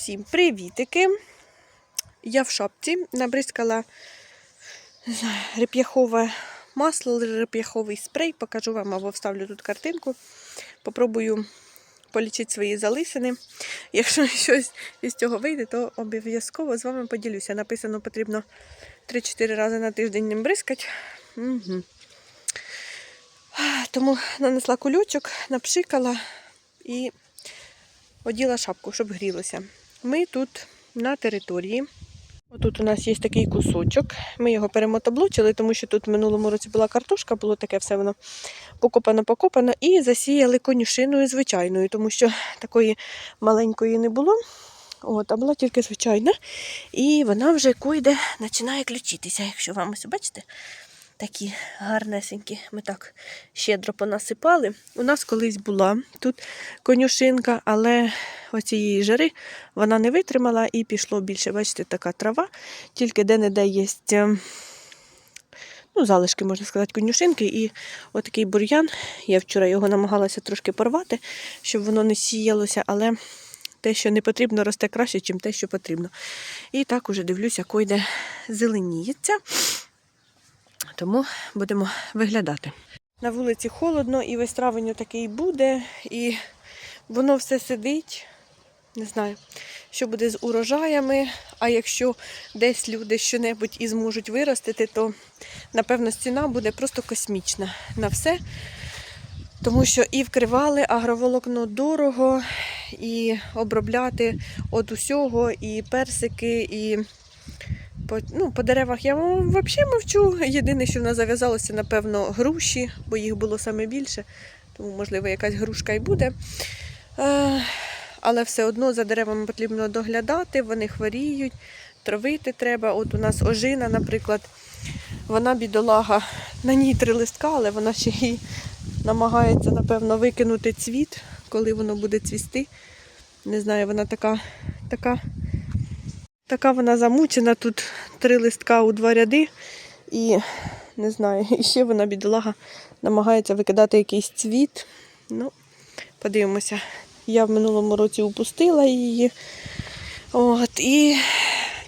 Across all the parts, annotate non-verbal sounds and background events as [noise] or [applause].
Усім привітики! Я в шапці набризкала реп'яхове масло, реп'яховий спрей. Покажу вам або вставлю тут картинку. Попробую полічити свої залисини. Якщо [laughs] щось із цього вийде, то обов'язково з вами поділюся. Написано, потрібно 3-4 рази на тиждень ним бризкати. Угу. Тому нанесла кульочок, напшикала і оділа шапку, щоб грілося. Ми тут на території. Отут у нас є такий кусочок. Ми його перемотоблочили, тому що тут в минулому році була картошка, було таке все воно покопано-покопано, і засіяли конюшиною звичайною, тому що такої маленької не було. От, а була тільки звичайна. І вона вже койде починає ключитися, якщо вам ось бачите. Такі гарнесенькі. Ми так щедро понасипали. У нас колись була тут конюшинка, але оцієї жари вона не витримала і пішло більше. Бачите, така трава. Тільки де-не-де є е, ну, залишки, можна сказати, конюшинки. І отакий бур'ян. Я вчора його намагалася трошки порвати, щоб воно не сіялося, але те, що не потрібно, росте краще, ніж те, що потрібно. І так уже дивлюся, койде зеленіється. Тому будемо виглядати. На вулиці холодно, і весь травень такий буде, і воно все сидить. Не знаю, що буде з урожаями. А якщо десь люди щонебудь і зможуть виростити, то напевно ціна буде просто космічна на все. Тому що і вкривали агроволокно дорого, і обробляти від усього, і персики, і по, ну, по деревах я взагалі мовчу. Єдине, що в нас зав'язалося, напевно, груші, бо їх було саме більше. Тому, можливо, якась грушка і буде. Е, але все одно за деревами потрібно доглядати, вони хворіють, травити треба. От у нас ожина, наприклад, вона бідолага, на ній три листка, але вона ще й намагається, напевно, викинути цвіт, коли воно буде цвісти. Не знаю, вона така, така, така вона замучена. Тут три листка у два ряди. І не знаю, [laughs] і ще вона, бідолага, намагається викидати якийсь цвіт. Ну, подивимося. Я в минулому році упустила її. От, і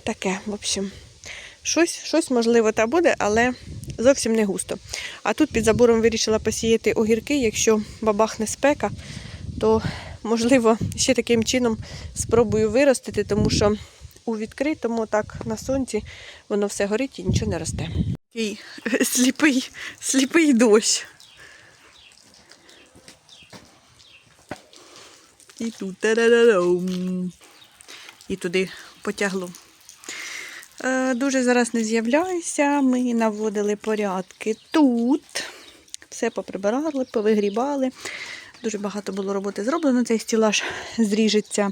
таке, в общем, щось, щось можливо та буде, але зовсім не густо. А тут під забором вирішила посіяти огірки. Якщо бабахне спека, то можливо ще таким чином спробую виростити, тому що у відкритому, так на сонці, воно все горить і нічого не росте. Такий сліпий, сліпий дощ. І тут та-да-да-дам. І туди потягло. Е, Дуже зараз не з'являюся. Ми наводили порядки тут. Все поприбирали, повигрібали. Дуже багато було роботи зроблено. Цей стілаж зріжеться.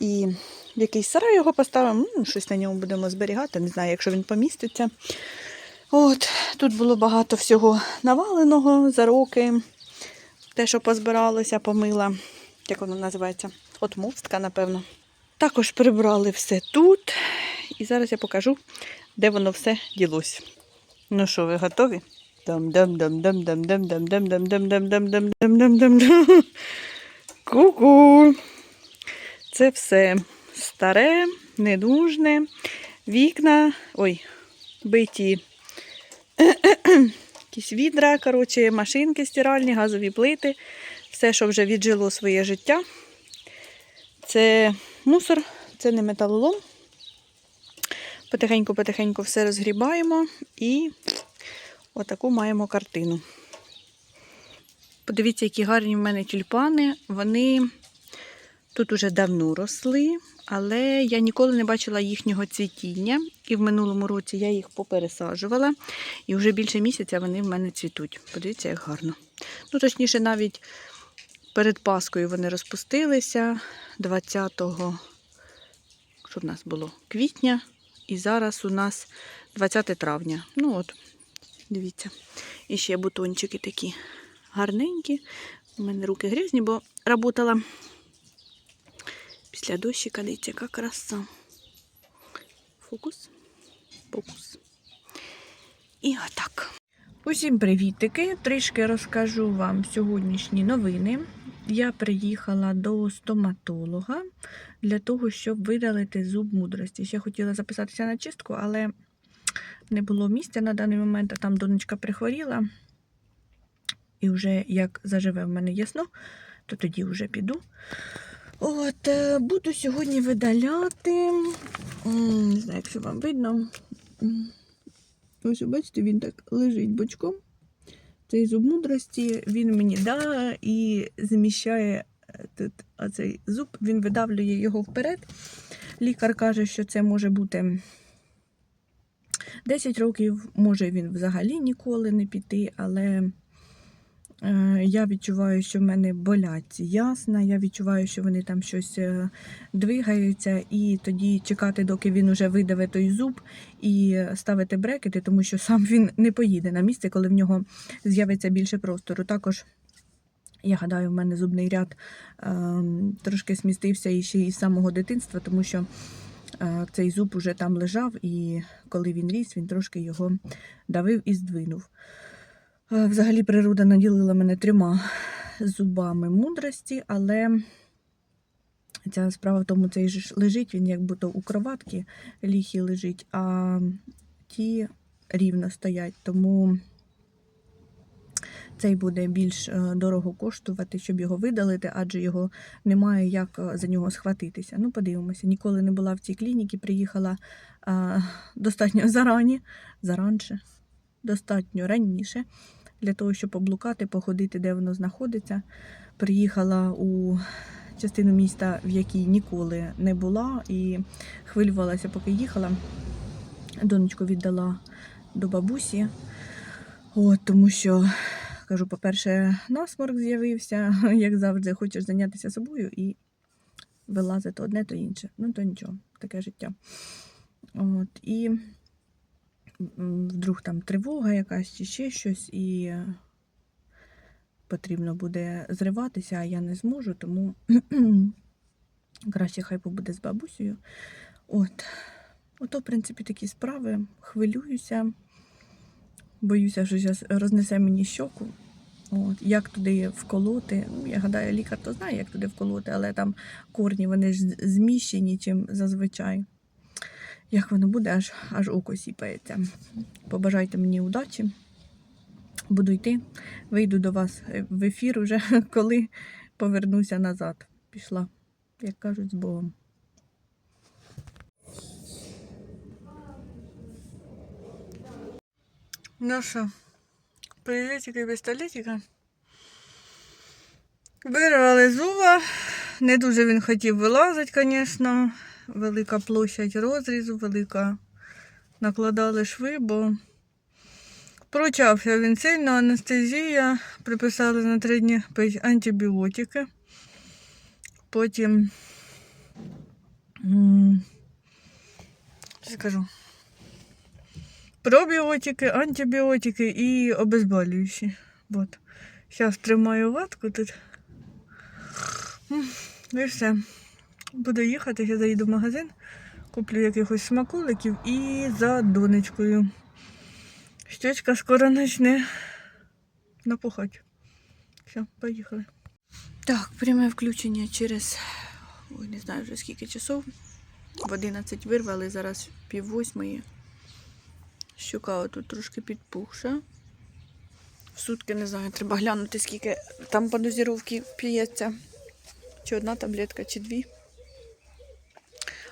І в якийсь сарай його поставимо, ну, щось на ньому будемо зберігати, не знаю, якщо він поміститься. От, Тут було багато всього наваленого за роки. Те, що позбиралося, помила, як воно називається, от мустка, напевно. Також прибрали все тут. І зараз я покажу, де воно все ділось. Ну що, ви готові? Ку-ку. Це все старе, недужне, вікна, ой, биті. [clears throat] Якісь відра, коротше, машинки стиральні, газові плити. Все, що вже віджило своє життя. Це мусор, це не металолом. Потихеньку-потихеньку все розгрібаємо і отаку маємо картину. Подивіться, які гарні в мене тюльпани. Вони тут уже давно росли, але я ніколи не бачила їхнього цвітіння. І в минулому році я їх попересаджувала. І вже більше місяця вони в мене цвітуть. Подивіться, як гарно. Ну, точніше, навіть перед Паскою вони розпустилися 20-го, що в нас було? Квітня. І зараз у нас 20 травня. Ну от, дивіться. І ще бутончики такі гарненькі. У мене руки грязні, бо працювала після дощика, дивіться, яка краса. Фокус, фокус. І отак. Усім привітики! Трішки розкажу вам сьогоднішні новини. Я приїхала до стоматолога для того, щоб видалити зуб мудрості. Ще хотіла записатися на чистку, але не було місця на даний момент, а там донечка прихворіла. І вже як заживе в мене ясно, то тоді вже піду. От, е, буду сьогодні видаляти. Не знаю, якщо вам видно. Ось, бачите, він так лежить бочком. Цей зуб мудрості він мені да і зміщає е, тут оцей зуб, він видавлює його вперед. Лікар каже, що це може бути 10 років, може він взагалі ніколи не піти, але я відчуваю, що в мене болять ясна, я відчуваю, що вони там щось е, двигаються, і тоді чекати, доки він уже видаве той зуб, і ставити брекети, тому що сам він не поїде на місце, коли в нього з'явиться більше простору. Також я гадаю, в мене зубний ряд е, трошки смістився і ще із самого дитинства, тому що е, цей зуб уже там лежав, і коли він ріс, він трошки його давив і здвинув. Взагалі, природа наділила мене трьома зубами мудрості, але ця справа в тому, цей ж лежить, він як будто у кроватці ліхі лежить, а ті рівно стоять. Тому цей буде більш е, дорого коштувати, щоб його видалити, адже його немає як е, за нього схватитися. Ну, подивимося. Ніколи не була в цій клініці, приїхала достатньо зарані, заранше, достатньо раніше, для того, щоб облукати, походити, де воно знаходиться. Приїхала у частину міста, в якій ніколи не була, і хвилювалася, поки їхала. Донечку віддала до бабусі, От, тому що кажу, по-перше, насморк з'явився, [laughs] як завжди, хочеш зайнятися собою і вилазити одне, то інше. Ну, то нічого, таке життя. От, і вдруг там тривога якась чи ще щось, і е, потрібно буде зриватися, а я не зможу, тому [clears throat] краще хай побуде з бабусею. От. Ото, в принципі, такі справи. Хвилююся. Боюся, що зараз рознесе мені щоку. От, як туди вколоти. Ну, я гадаю, лікар то знає, як туди вколоти, але там корні вони ж зміщені, чим зазвичай. Як воно буде, аж, аж око сіпається. Побажайте мені удачі. Буду йти. Вийду до вас в ефір уже, [laughs] коли повернуся назад. Пішла, як кажуть, з Богом. Ну що, приветики, пістолетика. Вирвали зуба. Не дуже він хотів вилазити, звісно. Велика площадь розрізу, велика. Накладали шви, бо прочався він сильно, анестезія. Приписали на три дні антибіотики. Потім. Скажу. Пробіотики, антибіотики і обезболюючі. Вот. Зараз тримаю ватку тут. М, І все. Буду їхати, я заїду в магазин, куплю якихось смаколиків і за донечкою. Щечка скоро почне напухати. Все, поїхали. Так, пряме включення через ой, не знаю вже скільки часов. В 11 вирвали, зараз пів восьмої. Щука отут трошки підпухша. В сутки не знаю, треба глянути, скільки там по дозіровці п'ється. Чи одна таблетка, чи дві.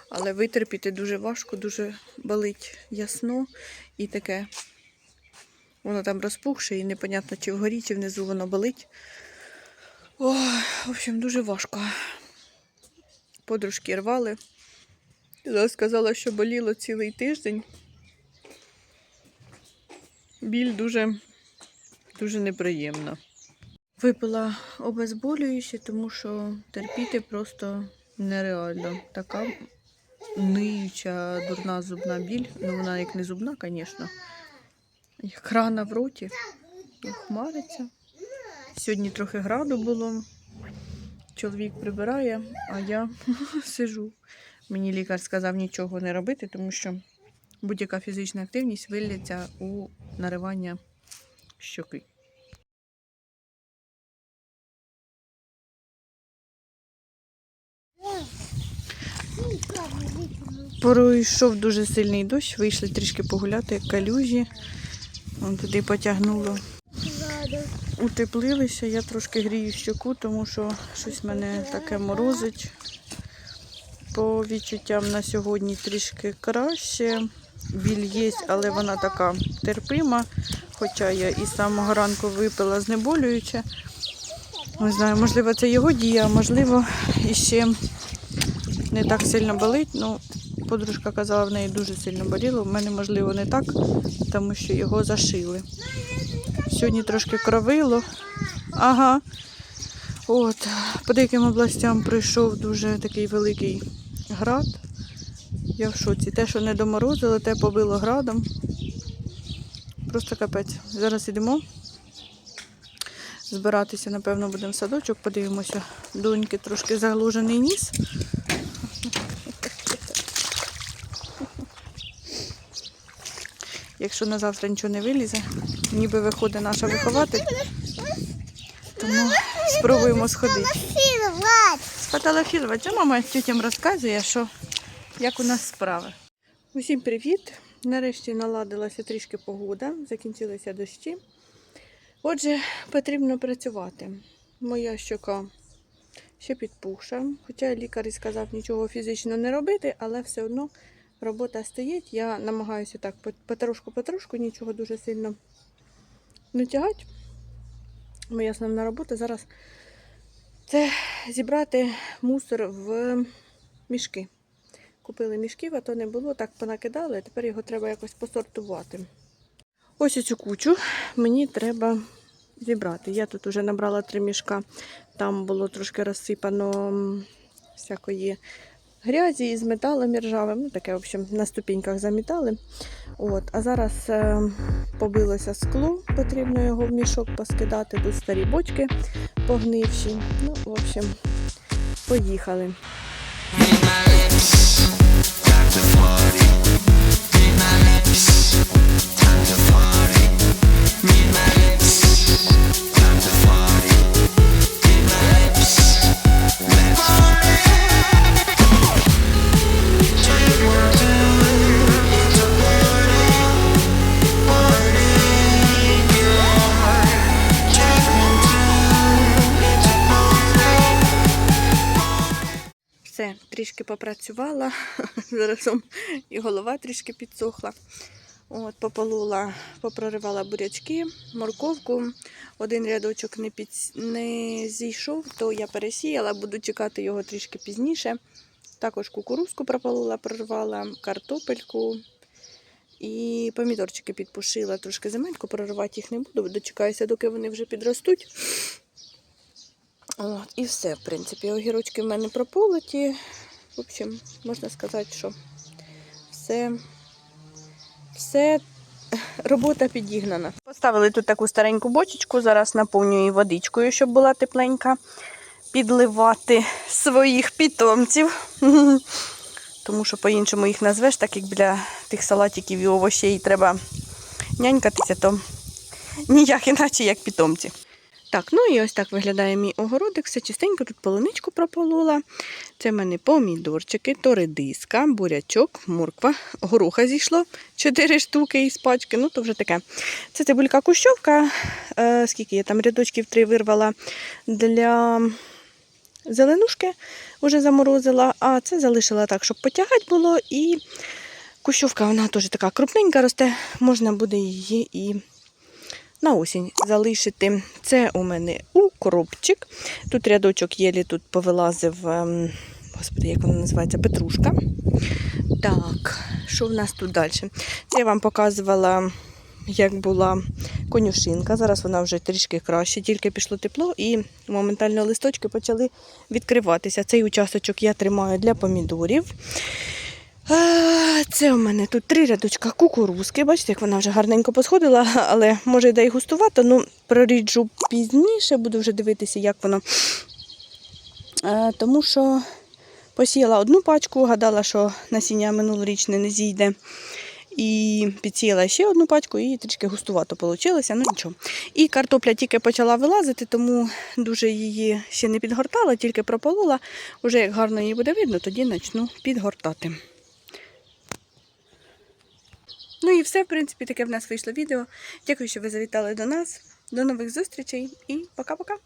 Але витерпіти дуже важко, дуже болить ясно і таке. Воно там розпухше і непонятно, чи вгорі, чи внизу воно болить. Ой, в общем, дуже важко. Подружки рвали. Я сказала, що боліло цілий тиждень. Біль дуже, дуже неприємна. Випила обезболююче, тому що терпіти просто нереально. Така ниюча, дурна зубна біль. Ну, вона як не зубна, звісно. Як рана в роті. Хмариться. Сьогодні трохи граду було. Чоловік прибирає, а я [laughs] сижу. Мені лікар сказав нічого не робити, тому що будь-яка фізична активність вилляться у наривання щоки. Пройшов дуже сильний дощ, вийшли трішки погуляти, калюжі. Вон туди потягнуло. Утеплилися, я трошки грію щоку, тому що щось мене таке морозить. По відчуттям на сьогодні трішки краще. Біль є, але вона така терпима. Хоча я і з самого ранку випила знеболююче. Не знаю, можливо, це його дія, можливо, іще не так сильно болить. Ну, подружка казала, в неї дуже сильно боліло. В мене, можливо, не так, тому що його зашили. Сьогодні трошки кровило. Ага. От, по деяким областям прийшов дуже такий великий град. Я в шоці. Те, що не доморозило, те побило градом. Просто капець. Зараз йдемо. Збиратися, напевно, будемо в садочок, подивимося. Доньки трошки заглужений ніс. Якщо на завтра нічого не вилізе, ніби виходить наша вихователь. Тому спробуємо сходити. Сфотографувати. Це мама тітям розказує, що як у нас справи. Усім привіт! Нарешті наладилася трішки погода, закінчилися дощі. Отже, потрібно працювати. Моя щока ще підпухша, хоча лікар і сказав нічого фізично не робити, але все одно робота стоїть. Я намагаюся так потрошку-потрошку, нічого дуже сильно не тягати. Моя основна робота зараз це зібрати мусор в мішки. Купили мішків, а то не було, так понакидали, а тепер його треба якось посортувати. Ось цю кучу мені треба зібрати. Я тут вже набрала три мішка, там було трошки розсипано всякої грязі із металом і ржавим. Ну, таке, в общем, на ступіньках замітали. От. А зараз е, побилося скло, потрібно його в мішок поскидати. Тут старі бочки погнивші. Ну, в общем, поїхали. Попрацювала. [laughs] Зараз і голова трішки підсохла. От, пополула, попроривала бурячки, морковку. Один рядочок не, під... не зійшов, то я пересіяла, буду чекати його трішки пізніше. Також кукурузку прополула, прорвала, картопельку і помідорчики підпушила. Трошки земельку проривати їх не буду, дочекаюся, доки вони вже підростуть. От, і все, в принципі. Огірочки в мене прополоті. В общем, можна сказати, що все, все [laughs] робота підігнана. Поставили тут таку стареньку бочечку, зараз наповнюю водичкою, щоб була тепленька. Підливати своїх питомців. [laughs] Тому що по-іншому їх назвеш, так як біля тих салатиків і овочей треба нянькатися, то [laughs] ніяк іначе, як питомці. Так, ну і ось так виглядає мій огородик. Все чистенько, тут полуничку прополола. Це в мене помідорчики, то редиска, бурячок, морква, горуха зійшло 4 штуки із пачки. Ну, то вже таке. Це цибулька кущовка. Е, скільки я там рядочків три вирвала для зеленушки, вже заморозила, а це залишила так, щоб потягати було. І кущовка вона теж така крупненька росте, можна буде її і на осінь залишити. Це у мене укропчик. Тут рядочок єлі тут повилазив, ем, господи, як воно називається, петрушка. Так, що в нас тут далі? Я вам показувала, як була конюшинка. Зараз вона вже трішки краще, тільки пішло тепло і моментально листочки почали відкриватися. Цей участочок я тримаю для помідорів. Це у мене тут три рядочка кукурузки. Бачите, як вона вже гарненько посходила, але може йде і густувато, ну проріджу пізніше, буду вже дивитися, як воно. Тому що посіяла одну пачку, гадала, що насіння минулорічне не зійде. І підсіяла ще одну пачку, і трішки густувато вийшло, ну нічого. І картопля тільки почала вилазити, тому дуже її ще не підгортала, тільки прополола. Уже як гарно її буде видно, тоді почну підгортати. Ну і все, в принципі, таке в нас вийшло відео. Дякую, що ви завітали до нас. До нових зустрічей і пока-пока!